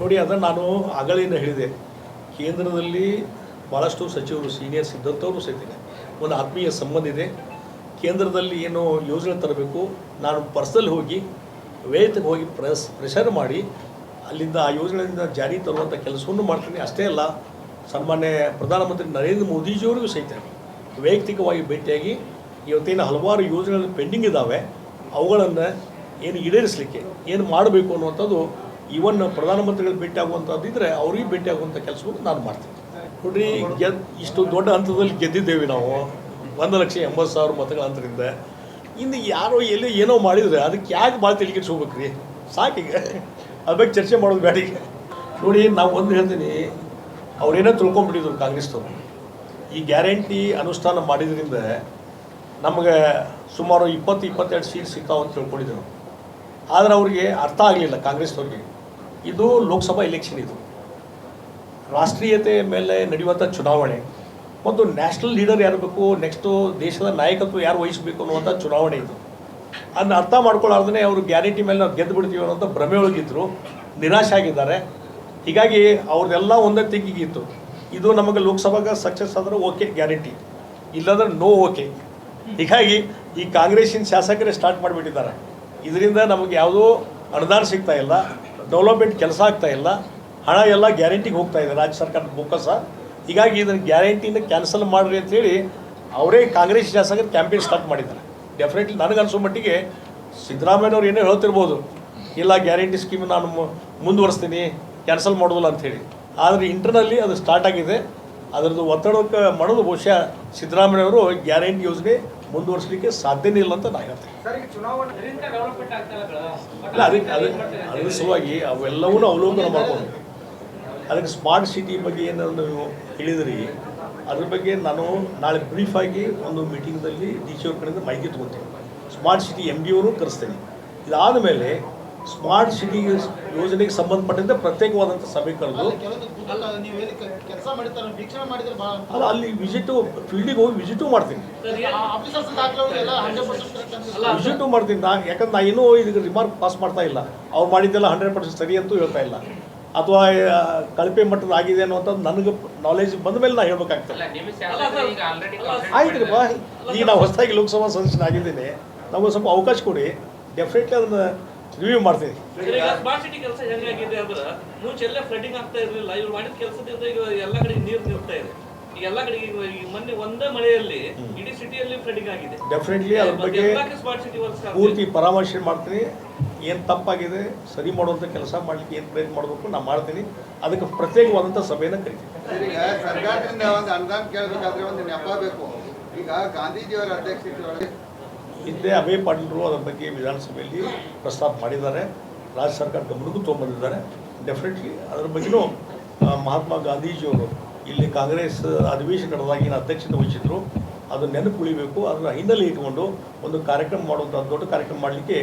ನೋಡಿ, ಅದನ್ನು ನಾನು ಆಗಲಿಂದ ಹೇಳಿದೆ. ಕೇಂದ್ರದಲ್ಲಿ ಭಾಳಷ್ಟು ಸಚಿವರು ಸೀನಿಯರ್ಸ್ ಇದ್ದಂಥವ್ರು ಸಹಿತ ಒಂದು ಆತ್ಮೀಯ ಸಂಬಂಧ ಇದೆ. ಕೇಂದ್ರದಲ್ಲಿ ಏನು ಯೋಜನೆ ತರಬೇಕು, ನಾನು ಪರ್ಸನಲ್ ಹೋಗಿ ವೇತಕ್ಕೆ ಹೋಗಿ ಪ್ರೆಸ್ ಪ್ರೆಷರ್ ಮಾಡಿ, ಅಲ್ಲಿಂದ ಆ ಯೋಜನೆಯಿಂದ ಜಾರಿ ತರುವಂಥ ಕೆಲಸವನ್ನು ಮಾಡ್ತೀನಿ. ಅಷ್ಟೇ ಅಲ್ಲ, ಸನ್ಮಾನ್ಯ ಪ್ರಧಾನಮಂತ್ರಿ ನರೇಂದ್ರ ಮೋದಿಜಿಯವರಿಗೂ ಸಹಿತ ವೈಯಕ್ತಿಕವಾಗಿ ಭೇಟಿಯಾಗಿ, ಇವತ್ತೇನು ಹಲವಾರು ಯೋಜನೆಗಳು ಪೆಂಡಿಂಗ್ ಇದ್ದಾವೆ ಅವುಗಳನ್ನು ಏನು ಈಡೇರಿಸಲಿಕ್ಕೆ, ಏನು ಮಾಡಬೇಕು ಅನ್ನುವಂಥದ್ದು ಇವನ್ ಪ್ರಧಾನಮಂತ್ರಿಗಳು ಭೇಟಿ ಆಗುವಂಥದ್ದು ಇದ್ದರೆ ಅವ್ರಿಗೆ ಭೇಟಿ ಆಗುವಂಥ ಕೆಲಸವನ್ನು ನಾನು ಮಾಡ್ತೀನಿ. ನೋಡ್ರಿ ಗೆದ್ ಇಷ್ಟು ದೊಡ್ಡ ಹಂತದಲ್ಲಿ ಗೆದ್ದಿದ್ದೇವೆ ನಾವು. ಒಂದು ಲಕ್ಷ ಎಂಬತ್ತು ಸಾವಿರ ಮತಗಳ ಅಂತರಿಂದ ಇನ್ನು ಯಾರೋ ಎಲ್ಲಿ ಏನೋ ಮಾಡಿದರೆ ಅದಕ್ಕೆ ಯಾಕೆ ಭಾಳ ತಿಳ್ಕಿಸ್ಕೋಬೇಕು ರೀ ಸಾಕೀಗ. ಅದ್ರ ಬಗ್ಗೆ ಚರ್ಚೆ ಮಾಡೋದು ಬೇಡ ಈಗ. ನೋಡಿ, ನಾವು ಒಂದು ಹೇಳ್ತೀನಿ. ಅವ್ರೇನೋ ತಿಳ್ಕೊಂಡ್ಬಿಟ್ಟಿದ್ರು ಕಾಂಗ್ರೆಸ್ನವರು ಈ ಗ್ಯಾರಂಟಿ ಅನುಷ್ಠಾನ ಮಾಡಿದ್ರಿಂದ ನಮಗೆ ಸುಮಾರು ಇಪ್ಪತ್ತು, ಇಪ್ಪತ್ತೆರಡು ಸೀಟ್ ಸಿಗ್ತಾವಂತ ಅಂತ ತಿಳ್ಕೊಂಡಿದ್ರು. ಆದರೆ ಅವ್ರಿಗೆ ಅರ್ಥ ಆಗಲಿಲ್ಲ ಕಾಂಗ್ರೆಸ್ನವ್ರಿಗೆ ಇದು ಲೋಕಸಭಾ ಎಲೆಕ್ಷನ್ ಇದು. ರಾಷ್ಟ್ರೀಯತೆ ಮೇಲೆ ನಡೆಯುವಂಥ ಚುನಾವಣೆ ಮತ್ತು ನ್ಯಾಷನಲ್ ಲೀಡರ್ ಯಾರು ಬೇಕು ನೆಕ್ಸ್ಟು ದೇಶದ ನಾಯಕತ್ವ ಯಾರು ವಹಿಸಬೇಕು ಅನ್ನುವಂಥ ಚುನಾವಣೆ ಇದು. ಅದನ್ನ ಅರ್ಥ ಮಾಡ್ಕೊಳ್ಳಾರ್ದೇ ಅವರು ಗ್ಯಾರಂಟಿ ಮೇಲೆ ನಾವು ಗೆದ್ದು ಬಿಡ್ತೀವಿ ಅನ್ನೋಂಥ ಭ್ರಮೆ ಒಳಗಿದ್ರು ನಿರಾಶೆ ಆಗಿದ್ದಾರೆ ಹೀಗಾಗಿ ಅವ್ರದ್ದೆಲ್ಲ ಒಂದೇ ತೆಗಿಗಿತ್ತು. ಇದು ನಮಗೆ ಲೋಕಸಭಾಗ ಸಕ್ಸಸ್ ಆದರೆ ಓಕೆ ಗ್ಯಾರಂಟಿ ಇಲ್ಲಾಂದ್ರೆ ನೋ ಓಕೆ ಹೀಗಾಗಿ ಈ ಕಾಂಗ್ರೆಸ್ಸಿನ ಶಾಸಕರೇ ಸ್ಟಾರ್ಟ್ ಮಾಡಿಬಿಟ್ಟಿದ್ದಾರೆ. ಇದರಿಂದ ನಮಗೆ ಯಾವುದೂ ಅನುದಾನ ಸಿಗ್ತಾ ಇಲ್ಲ. ಡೆವಲಪ್ಮೆಂಟ್ ಕೆಲಸ ಆಗ್ತಾ ಇಲ್ಲ. ಹಣ ಎಲ್ಲ ಗ್ಯಾರಂಟಿಗೆ ಹೋಗ್ತಾ ಇದೆ ರಾಜ್ಯ ಸರ್ಕಾರದ ಬೊಕ್ಕಸ ಹೀಗಾಗಿ ಇದನ್ನು ಗ್ಯಾರಂಟಿನ ಕ್ಯಾನ್ಸಲ್ ಮಾಡಿರಿ ಅಂತೇಳಿ ಅವರೇ ಕಾಂಗ್ರೆಸ್ ಶಾಸಕರು ಕ್ಯಾಂಪೇನ್ ಸ್ಟಾರ್ಟ್ ಮಾಡಿದ್ದಾರೆ. ಡೆಫಿನೆಟ್ಲಿ ನನಗನ್ಸೋ ಮಟ್ಟಿಗೆ ಸಿದ್ದರಾಮಯ್ಯವ್ರು ಏನೋ ಹೇಳ್ತಿರ್ಬೋದು, ಇಲ್ಲ ಗ್ಯಾರಂಟಿ ಸ್ಕೀಮ್ ನಾನು ಮುಂದುವರಿಸ್ತೀನಿ, ಕ್ಯಾನ್ಸಲ್ ಮಾಡೋದಿಲ್ಲ ಅಂಥೇಳಿ ಆದರೆ ಇಂಟರ್ನಲ್ಲಿ ಅದು ಸ್ಟಾರ್ಟ್ ಆಗಿದೆ. ಅದರದ್ದು ಒತ್ತಡಕ್ಕೆ ಮಾಡೋದು ಬಹುಶಃ ಸಿದ್ದರಾಮಯ್ಯವರು ಗ್ಯಾರಂಟಿ ಯೋಜನೆ ಮುಂದುವರಿಸಲಿಕ್ಕೆ ಸಾಧ್ಯನೇ ಇಲ್ಲ ಅಂತ ನಾನು ಹೇಳ್ತೇನೆ. ಇಲ್ಲ ಅದಕ್ಕೆ ಅದಕ್ಕೆ ಅದರ ಸಲುವಾಗಿ ಅವೆಲ್ಲವನ್ನೂ ಅವಲೋಕನ ಮಾಡ್ಕೊಂಡು. ಅದಕ್ಕೆ ಸ್ಮಾರ್ಟ್ ಸಿಟಿ ಬಗ್ಗೆ ಏನಾದರೂ ನೀವು ಹೇಳಿದ್ರಿ? ಅದ್ರ ಬಗ್ಗೆ ನಾನು ನಾಳೆ ಬ್ರೀಫಾಗಿ ಒಂದು ಮೀಟಿಂಗ್ನಲ್ಲಿ ಡಿ ಸಿ ಅವ್ರ ಕಡೆಯಿಂದ ಮಾಹಿತಿ ತೊಗೊತೀನಿ. ಸ್ಮಾರ್ಟ್ ಸಿಟಿ ಎಂ ಡಿ ಅವರು ಕರೆಸ್ತೇನೆ. ಇದಾದ ಮೇಲೆ ಸ್ಮಾರ್ಟ್ ಸಿಟಿ ಯೋಜನೆಗೆ ಸಂಬಂಧಪಟ್ಟಂತೆ ಪ್ರತ್ಯೇಕವಾದಂಥ ಸಭೆ ಕರೆದು ಅಲ್ಲ ನೀವು ಹೇಳಿ ಕೆಲಸ ಮಾಡಿರ್ತಾರೆ ವೀಕ್ಷಣೆ ಮಾಡಿದ್ರೆ ಭಾಳ ಅಲ್ಲ ಅಲ್ಲಿ ವಿಸಿಟು ಫೀಲ್ಡಿಗೆ ಹೋಗಿ ವಿಸಿಟು ಮಾಡ್ತೀನಿ. ವಿಸಿಟು ಮಾಡ್ತೀನಿ. ನಾ ಯಾಕಂದ್ರೆ ನಾ ಏನೂ ಇದಕ್ಕೆ ರಿಮಾರ್ಕ್ ಪಾಸ್ ಮಾಡ್ತಾ ಇಲ್ಲ. ಅವ್ರು ಮಾಡಿದ್ದೆಲ್ಲ ಹಂಡ್ರೆಡ್ ಪರ್ಸೆಂಟ್ ಸರಿ ಅಂತೂ ಹೇಳ್ತಾ ಇಲ್ಲ. ಅಥವಾ ಕಳಪೆ ಮಟ್ಟದ ಆಗಿದೆ ಅನ್ನೋಂಥದ್ದು ನನಗೆ ನಾಲೆಜ್ ಬಂದ ಮೇಲೆ ನಾ ಹೇಳ್ಬೇಕಾಗ್ತದೆ. ಆಯ್ತು ಬಾ. ಈಗ ನಾವು ಹೊಸದಾಗಿ ಲೋಕಸಭಾ ಸದಸ್ಯನಾಗಿದ್ದೀನಿ. ನಮಗೆ ಸ್ವಲ್ಪ ಅವಕಾಶ ಕೊಡಿ. ಡೆಫಿನೆಟ್ಲಿ ಅದನ್ನು ರಿವ್ಯೂ ಮಾಡ್ತೀವಿ ಸ್ಮಾರ್ಟ್ ಸಿಟಿ ಕೆಲಸ ಹೆಂಗಾಗಿದೆ ಅಂದ್ರೆ ಮುಂಚೆ ಎಲ್ಲ ಫ್ಲಡಿಂಗ್ ಆಗ್ತಾ ಇರಲಿಲ್ಲ. ಇವ್ರು ಮಾಡಿದ ಕೆಲಸದಿಂದ ಈಗ ಎಲ್ಲ ಕಡೆ ನೀರು ನಿಲ್ತಾ ಇದೆ. ಈಗ ಎಲ್ಲ ಕಡೆ ಈಗ ಈ ಮೊನ್ನೆ ಒಂದೇ ಮಳೆಯಲ್ಲಿ ಇಡೀ ಸಿಟಿಯಲ್ಲಿ ಫ್ಲಡಿಂಗ್ ಆಗಿದೆ. ಡೆಫಿನೆಟ್ಲಿ ಅದ್ರ ಬಗ್ಗೆ ಸ್ಮಾರ್ಟ್ ಸಿಟಿ ವರ್ಕ್ಸ್ ಪೂರ್ತಿ ಪರಾಮರ್ಶೆ ಮಾಡ್ತೀನಿ. ಏನು ತಪ್ಪಾಗಿದೆ ಸರಿ ಮಾಡುವಂತ ಕೆಲಸ ಮಾಡ್ಲಿಕ್ಕೆ ಏನು ಪ್ರಯತ್ನ ಮಾಡಬೇಕು ನಾನು ಮಾಡ್ತೀನಿ. ಅದಕ್ಕೆ ಪ್ರತ್ಯೇಕವಾದಂತ ಸಭೆಯನ್ನು ಕರಿತೀನಿ. ಈಗ ಸರ್ಕಾರದಿಂದ ಒಂದು ಅನುದಾನ ಕೇಳಬೇಕಾದ್ರೆ ಒಂದು ನೆಪ ಬೇಕು. ಈಗ ಗಾಂಧೀಜಿಯವರ ಅಧ್ಯಕ್ಷತೆಯೊಳಗೆ ಹಿಂದೆ ಅಭಯ ಪಾಟೀಲರು ಅದರ ಬಗ್ಗೆ ವಿಧಾನಸಭೆಯಲ್ಲಿ ಪ್ರಸ್ತಾಪ ಮಾಡಿದ್ದಾರೆ. ರಾಜ್ಯ ಸರ್ಕಾರ ಗಮನಕ್ಕೂ ತೊಗೊಂಬಂದಿದ್ದಾರೆ. ಡೆಫಿನೆಟ್ಲಿ ಅದರ ಬಗ್ಗೆಯೂ ಮಹಾತ್ಮ ಗಾಂಧೀಜಿಯವರು ಇಲ್ಲಿ ಕಾಂಗ್ರೆಸ್ ಅಧಿವೇಶನ ನಡೆದಾಗ ಅಧ್ಯಕ್ಷತೆ ವಹಿಸಿದ್ರು. ಅದು ನೆನಪು ಉಳಿಬೇಕು. ಅದನ್ನು ಹಿನ್ನೆಲೆ ಇಟ್ಕೊಂಡು ಒಂದು ಕಾರ್ಯಕ್ರಮ ಮಾಡುವಂಥ ದೊಡ್ಡ ಕಾರ್ಯಕ್ರಮ ಮಾಡಲಿಕ್ಕೆ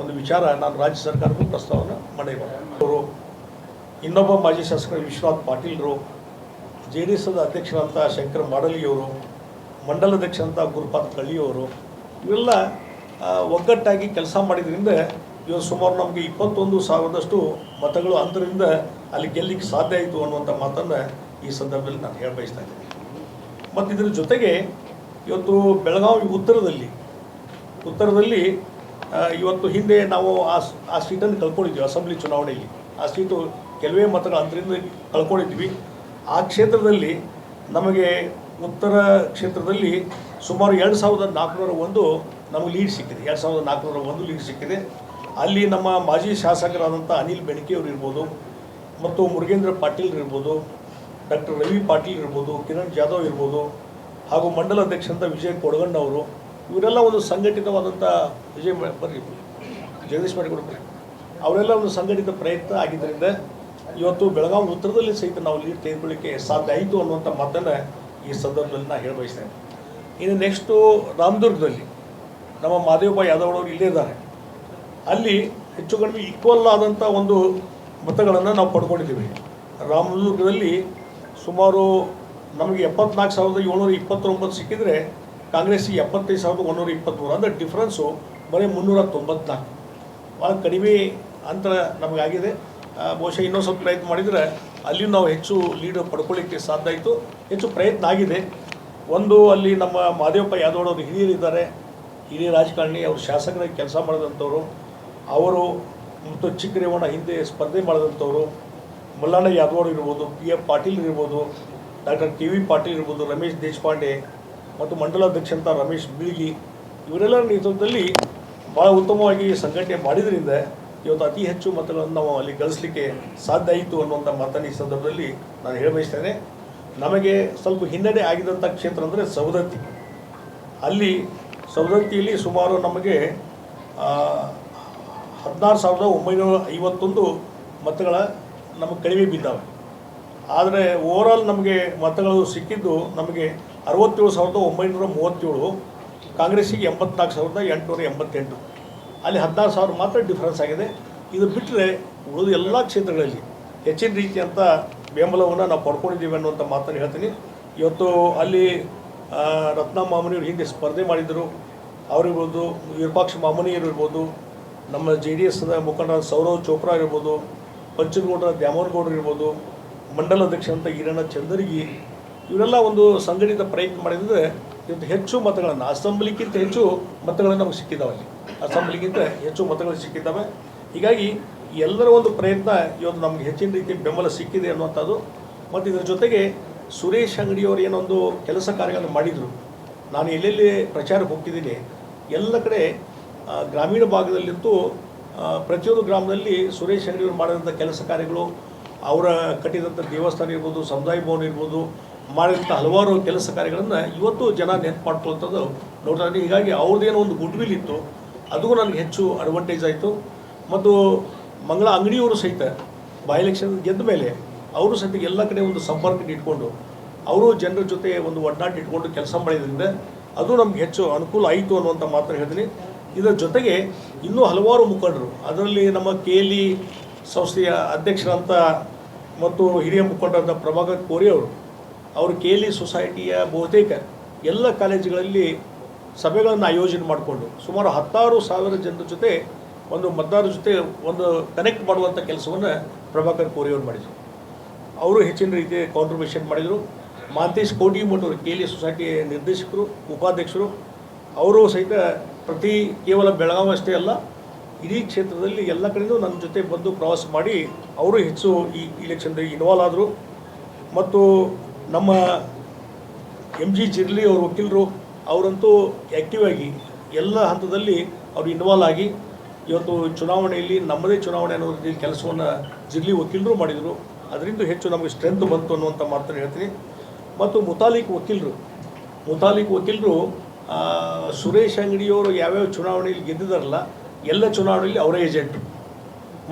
ಒಂದು ವಿಚಾರ ನಾನು ರಾಜ್ಯ ಸರ್ಕಾರಕ್ಕೂ ಪ್ರಸ್ತಾವನೆ ಮಾಡಿದ್ದಾರೆ ಅವರು ಇನ್ನೊಬ್ಬ ಮಾಜಿ ಶಾಸಕರ ವಿಶ್ವನಾಥ್ ಪಾಟೀಲ್ರು, ಜೆ ಡಿ ಎಸ್ ಅಧ್ಯಕ್ಷರಂತ ಶಂಕರ್ ಮಾಡಲಿಯವರು ಮಂಡಲಾಧ್ಯಕ್ಷರಂತ ಗುರುಪಾತ್ ಕಳ್ಳಿಯವರು ಇವೆಲ್ಲ ಒಗ್ಗಟ್ಟಾಗಿ ಕೆಲಸ ಮಾಡಿದ್ರಿಂದ ಇವತ್ತು ಸುಮಾರು ನಮಗೆ ಇಪ್ಪತ್ತೊಂದು ಸಾವಿರದಷ್ಟು ಮತಗಳು ಅಂತರಿಂದ ಅಲ್ಲಿ ಗೆಲ್ಲಿಕ್ಕೆ ಸಾಧ್ಯ ಆಯಿತು ಅನ್ನುವಂಥ ಮಾತನ್ನು ಈ ಸಂದರ್ಭದಲ್ಲಿ ನಾನು ಹೇಳ ಬಯಸ್ತಾ ಇದ್ದೀನಿ. ಮತ್ತು ಇದರ ಜೊತೆಗೆ ಇವತ್ತು ಬೆಳಗಾವಿ ಉತ್ತರದಲ್ಲಿ ಉತ್ತರದಲ್ಲಿ ಇವತ್ತು ಹಿಂದೆ ನಾವು ಆ ಆ ಸೀಟನ್ನು ಕಳ್ಕೊಂಡಿದ್ವಿ ಅಸೆಂಬ್ಲಿ ಚುನಾವಣೆಯಲ್ಲಿ. ಆ ಸೀಟು ಕೆಲವೇ ಮತಗಳ ಅಂತರಿಂದ ಕಳ್ಕೊಂಡಿದ್ವಿ ಆ ಕ್ಷೇತ್ರದಲ್ಲಿ ನಮಗೆ ಉತ್ತರ ಕ್ಷೇತ್ರದಲ್ಲಿ ಸುಮಾರು ಎರಡು ಸಾವಿರದ ನಾಲ್ಕುನೂರ ಒಂದು ನಮಗೆ ಲೀಡ್ ಸಿಕ್ಕಿದೆ. ಎರಡು ಸಾವಿರದ ನಾಲ್ಕುನೂರ ಒಂದು ಲೀಡ್ ಸಿಕ್ಕಿದೆ. ಅಲ್ಲಿ ನಮ್ಮ ಮಾಜಿ ಶಾಸಕರಾದಂಥ ಅನಿಲ್ ಬೆಣಕೆಯವರು ಇರ್ಬೋದು, ಮತ್ತು ಮುರುಗೇಂದ್ರ ಪಾಟೀಲ್ ಇರ್ಬೋದು, ಡಾಕ್ಟರ್ ರವಿ ಪಾಟೀಲ್ ಇರ್ಬೋದು, ಕಿರಣ್ ಜಾಧವ್ ಇರ್ಬೋದು, ಹಾಗೂ ಮಂಡಲ ಅಧ್ಯಕ್ಷರಂತ ವಿಜಯ್ ಕೊಡಗಣ್ಣ ಅವರು, ಇವರೆಲ್ಲ ಒಂದು ಸಂಘಟಿತವಾದಂಥ ವಿಜಯ್ ಬರ್ರಿ, ಜಗದೀಶ್ ಬರ್ರಿ ಅವರೆಲ್ಲ ಒಂದು ಸಂಘಟಿತ ಪ್ರಯತ್ನ ಆಗಿದ್ದರಿಂದ ಇವತ್ತು ಬೆಳಗಾವಿ ಉತ್ತರದಲ್ಲಿ ಸಹಿತ ನಾವು ಲೀಡ್ ತೆಗೆದುಕೊಳ್ಳಿಕ್ಕೆ ಸಾಧ್ಯ ಆಯಿತು ಅನ್ನುವಂಥ ಮಾತನ್ನು ಈ ಸಂದರ್ಭದಲ್ಲಿ ನಾನು ಹೇಳ ಬಯಸ್ತೇನೆ ಇನ್ನು ನೆಕ್ಸ್ಟು ರಾಮದುರ್ಗದಲ್ಲಿ. ನಮ್ಮ ಮಾದೇವಪ್ಪ ಯಾದವ್ ಅವರು ಇಲ್ಲೇ ಇದ್ದಾರೆ. ಅಲ್ಲಿ ಹೆಚ್ಚು ಕಡಿಮೆ ಈಕ್ವಲ್ ಆದಂಥ ಒಂದು ಮತಗಳನ್ನು ನಾವು ಪಡ್ಕೊಂಡಿದ್ದೀವಿ. ರಾಮದುರ್ಗದಲ್ಲಿ ಸುಮಾರು ನಮಗೆ ಎಪ್ಪತ್ನಾಲ್ಕು ಸಾವಿರದ ಏಳ್ನೂರ ಇಪ್ಪತ್ತೊಂಬತ್ತು ಸಿಕ್ಕಿದರೆ ಕಾಂಗ್ರೆಸ್ಸಿಗೆ ಎಪ್ಪತ್ತೈದು ಸಾವಿರದ ಒಂದೂರ ಇಪ್ಪತ್ತ್ಮೂರು ಅಂದರೆ ಡಿಫ್ರೆನ್ಸು ಬರೀ ಮುನ್ನೂರ ತೊಂಬತ್ನಾಲ್ಕು. ಭಾಳ ಕಡಿಮೆ ಅಂತರ ನಮಗಾಗಿದೆ ಬಹುಶಃ ಇನ್ನೊಂದು ಸ್ವಲ್ಪ ಪ್ರಯತ್ನ ಮಾಡಿದರೆ ಅಲ್ಲಿ ನಾವು ಹೆಚ್ಚು ಲೀಡ್ ಪಡ್ಕೊಳ್ಳಿಕ್ಕೆ ಸಾಧ್ಯ ಆಯಿತು. ಹೆಚ್ಚು ಪ್ರಯತ್ನ ಆಗಿದೆ. ಒಂದು, ಅಲ್ಲಿ ನಮ್ಮ ಮಾದೇವಪ್ಪ ಯಾದವ್ ಅವರು ಹಿರಿಯರಿದ್ದಾರೆ. ಹಿರಿಯ ರಾಜಕಾರಣಿ, ಅವರು ಶಾಸಕರಾಗಿ ಕೆಲಸ ಮಾಡಿದಂಥವ್ರು. ಅವರು ಮತ್ತು ಚಿಕ್ಕ ರೇವಣ್ಣ ಹಿಂದೆ ಸ್ಪರ್ಧೆ ಮಾಡಿದಂಥವ್ರು. ಮಲ್ಲಣ್ಣ ಯಾದವ್ ಇರ್ಬೋದು, ಪಿ ಎಫ್ ಪಾಟೀಲ್ ಇರ್ಬೋದು, ಡಾಕ್ಟರ್ ಕೆ ವಿ ಪಾಟೀಲ್ ಇರ್ಬೋದು, ರಮೇಶ್ ದೇಶಪಾಂಡೆ ಮತ್ತು ಮಂಡಲಾಧ್ಯಕ್ಷ ಅಂತ ರಮೇಶ್ ಬೀಳ್ಗಿ, ಇವರೆಲ್ಲ ನೇತೃತ್ವದಲ್ಲಿ ಭಾಳ ಉತ್ತಮವಾಗಿ ಸಂಘಟನೆ ಮಾಡಿದ್ರಿಂದ ಇವತ್ತು ಅತಿ ಹೆಚ್ಚು ಮತಗಳನ್ನು ನಾವು ಅಲ್ಲಿ ಗಳಿಸಲಿಕ್ಕೆ ಸಾಧ್ಯ ಆಯಿತು ಅನ್ನುವಂಥ ಮಾತನ್ನು ಈ ಸಂದರ್ಭದಲ್ಲಿ ನಾನು ಹೇಳಬಯಸ್ತೇನೆ. ನಮಗೆ ಸ್ವಲ್ಪ ಹಿನ್ನಡೆ ಆಗಿದಂಥ ಕ್ಷೇತ್ರ ಅಂದರೆ ಸವದತ್ತಿ. ಅಲ್ಲಿ ಸವದತ್ತಿಯಲ್ಲಿ ಸುಮಾರು ನಮಗೆ ಹದಿನಾರು ಸಾವಿರದ ಒಂಬೈನೂರ ಐವತ್ತೊಂದು ಮತಗಳ ನಮಗೆ ಕಡಿಮೆ ಬಿದ್ದಾವೆ. ಆದರೆ ಓವರಾಲ್ ನಮಗೆ ಮತಗಳು ಸಿಕ್ಕಿದ್ದು ನಮಗೆ ಅರವತ್ತೇಳು ಸಾವಿರದ ಒಂಬೈನೂರ ಮೂವತ್ತೇಳು, ಕಾಂಗ್ರೆಸ್ಸಿಗೆ ಎಂಬತ್ನಾಲ್ಕು ಸಾವಿರದ ಎಂಟುನೂರ ಎಂಬತ್ತೆಂಟು. ಅಲ್ಲಿ ಹದಿನಾರು ಸಾವಿರ ಮಾತ್ರ ಡಿಫ್ರೆನ್ಸ್ ಆಗಿದೆ. ಇದು ಬಿಟ್ಟರೆ ಉಳಿದ ಎಲ್ಲ ಕ್ಷೇತ್ರಗಳಲ್ಲಿ ಹೆಚ್ಚಿನ ರೀತಿಯಂಥ ಬೆಂಬಲವನ್ನು ನಾವು ಪಡ್ಕೊಂಡಿದ್ದೀವಿ ಅನ್ನುವಂಥ ಮಾತನ್ನು ಹೇಳ್ತೀನಿ. ಇವತ್ತು ಅಲ್ಲಿ ರತ್ನ ಮಾಮನಿಯವರು ಹಿಂದೆ ಸ್ಪರ್ಧೆ ಮಾಡಿದರು, ಅವರಿರ್ಬೋದು, ವಿರೂಪಾಕ್ಷ ಮಾಮನಿಯರು ಇರ್ಬೋದು, ನಮ್ಮ ಜೆ ಡಿ ಎಸ್ನ ಮುಖಂಡ ಸೌರವ್ ಚೋಪ್ರಾ ಇರ್ಬೋದು, ಪಂಚನಗೌಡರ ದ್ಯಾಮನಗೌಡರು ಇರ್ಬೋದು, ಮಂಡಲ ಅಧ್ಯಕ್ಷ ಅಂತ ಈರಣ್ಣ ಚಂದರ್ಗಿ, ಇವರೆಲ್ಲ ಒಂದು ಸಂಘಟಿತ ಪ್ರಯತ್ನ ಮಾಡಿದರೆ ಇವತ್ತು ಹೆಚ್ಚು ಮತಗಳನ್ನು, ಅಸೆಂಬ್ಲಿಗಿಂತ ಹೆಚ್ಚು ಮತಗಳನ್ನು ನಮಗೆ ಸಿಕ್ಕಿದ್ದಾವೆ ಅಲ್ಲಿ. ಅಸೆಂಬ್ಲಿಗಿಂತ ಹೆಚ್ಚು ಮತಗಳು ಸಿಕ್ಕಿದ್ದಾವೆ. ಹೀಗಾಗಿ ಎಲ್ಲರ ಒಂದು ಪ್ರಯತ್ನ ಇವತ್ತು ನಮಗೆ ಹೆಚ್ಚಿನ ರೀತಿ ಬೆಂಬಲ ಸಿಕ್ಕಿದೆ ಅನ್ನುವಂಥದ್ದು. ಮತ್ತು ಇದರ ಜೊತೆಗೆ ಸುರೇಶ್ ಅಂಗಡಿಯವರು ಏನೊಂದು ಕೆಲಸ ಕಾರ್ಯಗಳನ್ನು ಮಾಡಿದರು. ನಾನು ಎಲ್ಲೆಲ್ಲಿ ಪ್ರಚಾರಕ್ಕೆ ಹೋಗ್ತಿದ್ದೀನಿ, ಎಲ್ಲ ಕಡೆ ಗ್ರಾಮೀಣ ಭಾಗದಲ್ಲಿಂತೂ ಪ್ರತಿಯೊಂದು ಗ್ರಾಮದಲ್ಲಿ ಸುರೇಶ್ ಅಂಗಡಿಯವರು ಮಾಡಿದಂಥ ಕೆಲಸ ಕಾರ್ಯಗಳು, ಅವರ ಕಟ್ಟಿದಂಥ ದೇವಸ್ಥಾನ ಇರ್ಬೋದು, ಸಮುದಾಯ ಭವನ ಇರ್ಬೋದು, ಮಾಡಿದಂಥ ಹಲವಾರು ಕೆಲಸ ಕಾರ್ಯಗಳನ್ನು ಇವತ್ತು ಜನ ನೆನಪು ಮಾಡ್ಕೊಳ್ತದ್ದು ನೋಡ್ತಾ ಹೀಗಾಗಿ ಅವ್ರದ್ದೇನೋ ಒಂದು ಗುಡ್ ವಿಲ್ ಇತ್ತು ಅದು ನನಗೆ ಹೆಚ್ಚು ಅಡ್ವಾಂಟೇಜ್ ಆಯಿತು. ಮತ್ತು ಮಂಗಳ ಅಂಗಡಿಯವರು ಸಹಿತ ಬೈ ಎಲೆಕ್ಷನ್ ಗೆದ್ದ ಮೇಲೆ ಅವರು ಸಹಿತ ಎಲ್ಲ ಕಡೆ ಒಂದು ಸಂಪರ್ಕ ಇಟ್ಕೊಂಡು ಅವರು ಜನರ ಜೊತೆ ಒಂದು ಒಡನಾಟ ಇಟ್ಕೊಂಡು ಕೆಲಸ ಮಾಡಿದ್ರಿಂದ ಅದು ನಮ್ಗೆ ಹೆಚ್ಚು ಅನುಕೂಲ ಆಯಿತು ಅನ್ನುವಂಥ ಮಾತ್ರ ಹೇಳ್ತೀನಿ. ಇದರ ಜೊತೆಗೆ ಇನ್ನೂ ಹಲವಾರು ಮುಖಂಡರು, ಅದರಲ್ಲಿ ನಮ್ಮ ಕೆ ಎಲ್ ಸಂಸ್ಥೆಯ ಅಧ್ಯಕ್ಷರಂತ ಮತ್ತು ಹಿರಿಯ ಮುಖಂಡರಾದ ಪ್ರಭಾಕರ್ ಕೋರಿ ಅವರು ಅವರು ಕೆ ಎಲ್ ಸೊಸೈಟಿಯ ಬಹುತೇಕ ಎಲ್ಲ ಕಾಲೇಜುಗಳಲ್ಲಿ ಸಭೆಗಳನ್ನು ಆಯೋಜನೆ ಮಾಡಿಕೊಂಡು ಸುಮಾರು ಹತ್ತಾರು ಸಾವಿರ ಜನರ ಜೊತೆ ಒಂದು ಮತದಾರರ ಜೊತೆ ಒಂದು ಕನೆಕ್ಟ್ ಮಾಡುವಂಥ ಕೆಲಸವನ್ನು ಪ್ರಭಾಕರ್ ಕೋರಿ ಅವರು ಮಾಡಿದರು. ಅವರು ಹೆಚ್ಚಿನ ರೀತಿಯ ಕಾಂಟ್ರಿಬ್ಯೂಷನ್ ಮಾಡಿದರು. ಮಾಂತೇಶ್ ಕೋಟಿಮಠ್ ಅವರು ಕೆ ಎಲ್ ಇ ಸೊಸೈಟಿ ನಿರ್ದೇಶಕರು, ಉಪಾಧ್ಯಕ್ಷರು, ಅವರು ಸಹಿತ ಪ್ರತಿ ಕೇವಲ ಬೆಳಗಾವಿ ಅಷ್ಟೇ ಅಲ್ಲ, ಇಡೀ ಕ್ಷೇತ್ರದಲ್ಲಿ ಎಲ್ಲ ಕಡೆಯೂ ನನ್ನ ಜೊತೆ ಬಂದು ಪ್ರವಾಸ ಮಾಡಿ ಅವರು ಹೆಚ್ಚು ಈ ಇಲೆಕ್ಷನ್ದಲ್ಲಿ ಇನ್ವಾಲ್ವ್ ಆದರು. ಮತ್ತು ನಮ್ಮ ಎಂ ಜಿ ಜಿರ್ಲಿ ಅವ್ರ ವಕೀಲರು, ಅವರಂತೂ ಆ್ಯಕ್ಟಿವ್ ಆಗಿ ಎಲ್ಲ ಹಂತದಲ್ಲಿ ಅವರು ಇನ್ವಾಲ್ವ್ ಆಗಿ ಇವತ್ತು ಚುನಾವಣೆಯಲ್ಲಿ ನಮ್ಮದೇ ಚುನಾವಣೆ ಅನ್ನೋ ರೀತಿಯಲ್ಲಿ ಕೆಲಸವನ್ನು ಜಿರ್ಲಿ ವಕೀಲರು ಮಾಡಿದರು. ಅದರಿಂದ ಹೆಚ್ಚು ನಮಗೆ ಸ್ಟ್ರೆಂತ್ ಬಂತು ಅನ್ನುವಂಥ ಮಾತನ್ನು ಹೇಳ್ತೀನಿ. ಮತ್ತು ಮುತಾಲಿಕ್ ವಕೀಲರು ಮುತಾಲಿಕ್ ವಕೀಲರು ಸುರೇಶ್ ಅಂಗಡಿಯವರು ಯಾವ್ಯಾವ ಚುನಾವಣೆಯಲ್ಲಿ ಗೆದ್ದಿದಾರಲ್ಲ, ಎಲ್ಲ ಚುನಾವಣೆಯಲ್ಲಿ ಅವರೇ ಏಜೆಂಟ್ರು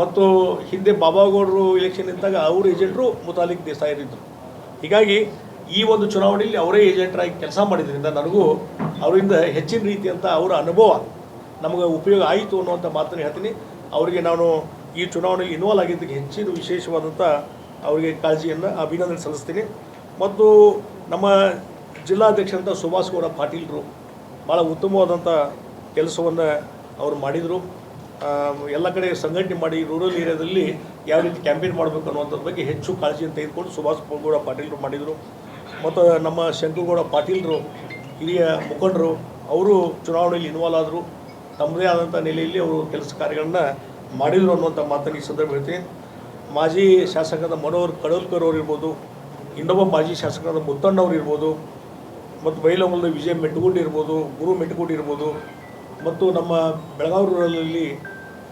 ಮತ್ತು ಹಿಂದೆ ಬಾಬಾಗೌಡರು ಎಲೆಕ್ಷನ್ ಇದ್ದಾಗ ಅವ್ರ ಏಜೆಂಟ್ರು ಮುತಾಲಿಕ್ ದೇಸಾಯಿ ಇದ್ದರು ಹೀಗಾಗಿ ಈ ಒಂದು ಚುನಾವಣೆಯಲ್ಲಿ ಅವರೇ ಏಜೆಂಟರಾಗಿ ಕೆಲಸ ಮಾಡಿದ್ರಿಂದ ನನಗೂ ಅವರಿಂದ ಹೆಚ್ಚಿನ ರೀತಿಯಂಥ ಅವರ ಅನುಭವ. ನಮಗೆ ಉಪಯೋಗ ಆಯಿತು ಅನ್ನುವಂಥ ಮಾತನ್ನು ಹೇಳ್ತೀನಿ. ಅವರಿಗೆ ನಾನು ಈ ಚುನಾವಣೆಯಲ್ಲಿ ಇನ್ವಾಲ್ವ್ ಆಗಿದ್ದಕ್ಕೆ ಹೆಚ್ಚಿನ ವಿಶೇಷವಾದಂಥ ಅವರಿಗೆ ಕಾಳಜಿಯನ್ನು ಅಭಿನಂದನೆ ಸಲ್ಲಿಸ್ತೀನಿ. ಮತ್ತು ನಮ್ಮ ಜಿಲ್ಲಾಧ್ಯಕ್ಷರಂಥ ಸುಭಾಷ್ ಗೌಡ ಪಾಟೀಲ್ರು ಭಾಳ ಉತ್ತಮವಾದಂಥ ಕೆಲಸವನ್ನು ಅವರು ಮಾಡಿದರು. ಎಲ್ಲ ಕಡೆ ಸಂಘಟನೆ ಮಾಡಿ ರೂರಲ್ ಏರಿಯಾದಲ್ಲಿ ಯಾವ ರೀತಿ ಕ್ಯಾಂಪೇನ್ ಮಾಡಬೇಕು ಅನ್ನುವಂಥದ್ರ ಬಗ್ಗೆ ಹೆಚ್ಚು ಕಾಳಜಿಯನ್ನು ತೆಗೆದುಕೊಂಡು ಸುಭಾಷ್ ಗೌಡ ಪಾಟೀಲ್ರು ಮಾಡಿದರು. ಮತ್ತು ನಮ್ಮ ಶಂಕರಗೌಡ ಪಾಟೀಲ್ರು, ಹಿರಿಯ ಮುಖಂಡರು, ಅವರು ಚುನಾವಣೆಯಲ್ಲಿ ಇನ್ವಾಲ್ವ್ ಆದರು. ತಮ್ಮದೇ ಆದಂಥ ನೆಲೆಯಲ್ಲಿ ಅವರು ಕೆಲಸ ಕಾರ್ಯಗಳನ್ನ ಮಾಡಿದರು ಅನ್ನುವಂಥ ಮಾತನ್ನು ಈ ಸಂದರ್ಭ ಹೇಳ್ತೀನಿ. ಮಾಜಿ ಶಾಸಕರಾದ ಮನೋಹರ್ ಕಡೋಲ್ಕರ್ ಅವರು ಇರ್ಬೋದು, ಇನ್ನೊಬ್ಬ ಮಾಜಿ ಶಾಸಕರಾದ ಮುತ್ತಣ್ಣವ್ರು ಇರ್ಬೋದು, ಮತ್ತು ಬೈಲಮಲ್ಲ ವಿಜಯ ಮೆಟ್ಟುಗುಂಡಿ ಇರ್ಬೋದು, ಗುರು ಮೆಟ್ಟುಗುಂಡಿ ಇರ್ಬೋದು, ಮತ್ತು ನಮ್ಮ ಬೆಳಗಾವಿ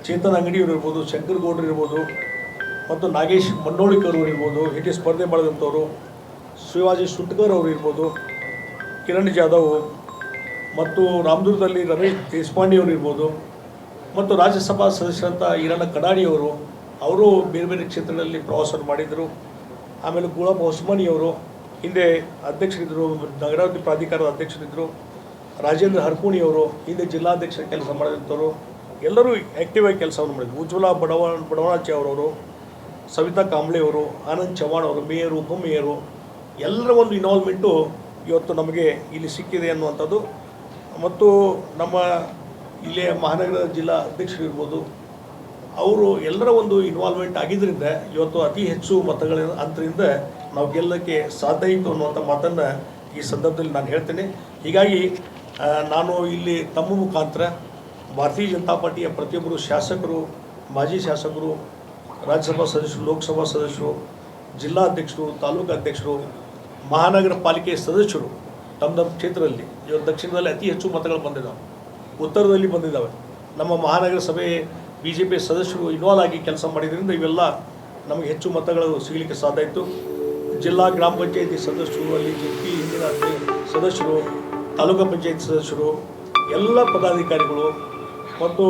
ಚೇತನ್ ಅಂಗಡಿಯವರು ಇರ್ಬೋದು, ಶಂಕರ್ ಗೌಡ್ರು ಇರ್ಬೋದು, ಮತ್ತು ನಾಗೇಶ್ ಮಂಡೋಳಿಕರ್ ಇರ್ಬೋದು ಹಿಟ್ಟಿ ಸ್ಪರ್ಧೆ ಮಾಡಿದಂಥವ್ರು, ಶಿವಾಜಿ ಸುಟ್ಕರ್ ಅವರು ಇರ್ಬೋದು, ಕಿರಣ್ ಜಾಧವ್ ಮತ್ತು ರಾಮದುರ್ಗದಲ್ಲಿ ರಮೇಶ್ ದೇಶಪಾಂಡೆಯವರು ಇರ್ಬೋದು, ಮತ್ತು ರಾಜ್ಯಸಭಾ ಸದಸ್ಯರಂತ ಈರಣ್ಣ ಕಡಾಡಿಯವರು ಅವರು ಬೇರೆ ಬೇರೆ ಕ್ಷೇತ್ರಗಳಲ್ಲಿ ಪ್ರವಾಸವನ್ನು ಮಾಡಿದರು. ಆಮೇಲೆ ಗುಲಾಬ್ ಹೊಸ್ಮಾನಿಯವರು ಹಿಂದೆ ಅಧ್ಯಕ್ಷರಿದ್ದರು ನಗರಾಭಿವೃದ್ಧಿ ಪ್ರಾಧಿಕಾರದ ಅಧ್ಯಕ್ಷರಿದ್ದರು ರಾಜೇಂದ್ರ ಹರ್ಕುಣಿಯವರು ಹಿಂದೆ ಜಿಲ್ಲಾಧ್ಯಕ್ಷರ ಕೆಲಸ ಮಾಡಿದಂಥವ್ರು. ಎಲ್ಲರೂ ಆ್ಯಕ್ಟಿವ್ ಆಗಿ ಕೆಲಸವನ್ನು ಮಾಡಿದ್ರು. ಉಜ್ವಲಾ ಬಡವ, ಬಡವಣಾಚಿ ಅವರವರು, ಸವಿತಾ ಕಾಂಬ್ಳೆ ಅವರು, ಆನಂದ್ ಚವ್ಹಾಣ್ ಅವರು, ಮೇಯರು, ಉಪಮೇಯರು, ಎಲ್ಲರ ಒಂದು ಇನ್ವಾಲ್ವ್ಮೆಂಟು ಇವತ್ತು ನಮಗೆ ಇಲ್ಲಿ ಸಿಕ್ಕಿದೆ ಅನ್ನುವಂಥದ್ದು ಮತ್ತು ನಮ್ಮ ಇಲ್ಲಿಯ ಮಹಾನಗರ ಜಿಲ್ಲಾ ಅಧ್ಯಕ್ಷರಿರ್ಬೋದು, ಅವರು ಎಲ್ಲರ ಒಂದು ಇನ್ವಾಲ್ವ್ಮೆಂಟ್ ಆಗಿದ್ದರಿಂದ ಇವತ್ತು ಅತಿ ಹೆಚ್ಚು ಮತಗಳ ಅಂತರಿಂದ ನಾವು ಗೆಲ್ಲಕ್ಕೆ ಸಾಧ್ಯ ಇತ್ತು ಅನ್ನುವಂಥ ಮಾತನ್ನು ಈ ಸಂದರ್ಭದಲ್ಲಿ ನಾನು ಹೇಳ್ತೇನೆ. ಹೀಗಾಗಿ ನಾನು ಇಲ್ಲಿ ತಮ್ಮ ಮುಖಾಂತರ ಭಾರತೀಯ ಜನತಾ ಪಾರ್ಟಿಯ ಪ್ರತಿಯೊಬ್ಬರು ಶಾಸಕರು, ಮಾಜಿ ಶಾಸಕರು, ರಾಜ್ಯಸಭಾ ಸದಸ್ಯರು, ಲೋಕಸಭಾ ಸದಸ್ಯರು ಜಿಲ್ಲಾಧ್ಯಕ್ಷರು ತಾಲೂಕು ಅಧ್ಯಕ್ಷರು, ಮಹಾನಗರ ಪಾಲಿಕೆ ಸದಸ್ಯರು ತಮ್ಮ ಕ್ಷೇತ್ರದಲ್ಲಿ, ಇವತ್ತು ದಕ್ಷಿಣದಲ್ಲಿ ಅತಿ ಹೆಚ್ಚು ಮತಗಳು ಬಂದಿದ್ದಾವೆ. ಉತ್ತರದಲ್ಲಿ ಬಂದಿದ್ದಾವೆ. ನಮ್ಮ ಮಹಾನಗರ ಸಭೆ ಬಿ ಜೆ ಪಿ ಸದಸ್ಯರು ಇನ್ವಾಲ್ವ್ ಆಗಿ ಕೆಲಸ ಮಾಡಿದ್ರಿಂದ ಇವೆಲ್ಲ ನಮಗೆ ಹೆಚ್ಚು ಮತಗಳು ಸಿಗಲಿಕ್ಕೆ ಸಾಧ್ಯ ಇತ್ತು ಜಿಲ್ಲಾ ಗ್ರಾಮ ಪಂಚಾಯತಿ ಸದಸ್ಯರು, ಅಲ್ಲಿ ಜೆ ಪಿ ಹಿಂದಿನ ಸದಸ್ಯರು, ತಾಲೂಕು ಪಂಚಾಯತ್ ಸದಸ್ಯರು, ಎಲ್ಲ ಪದಾಧಿಕಾರಿಗಳು ಮತ್ತು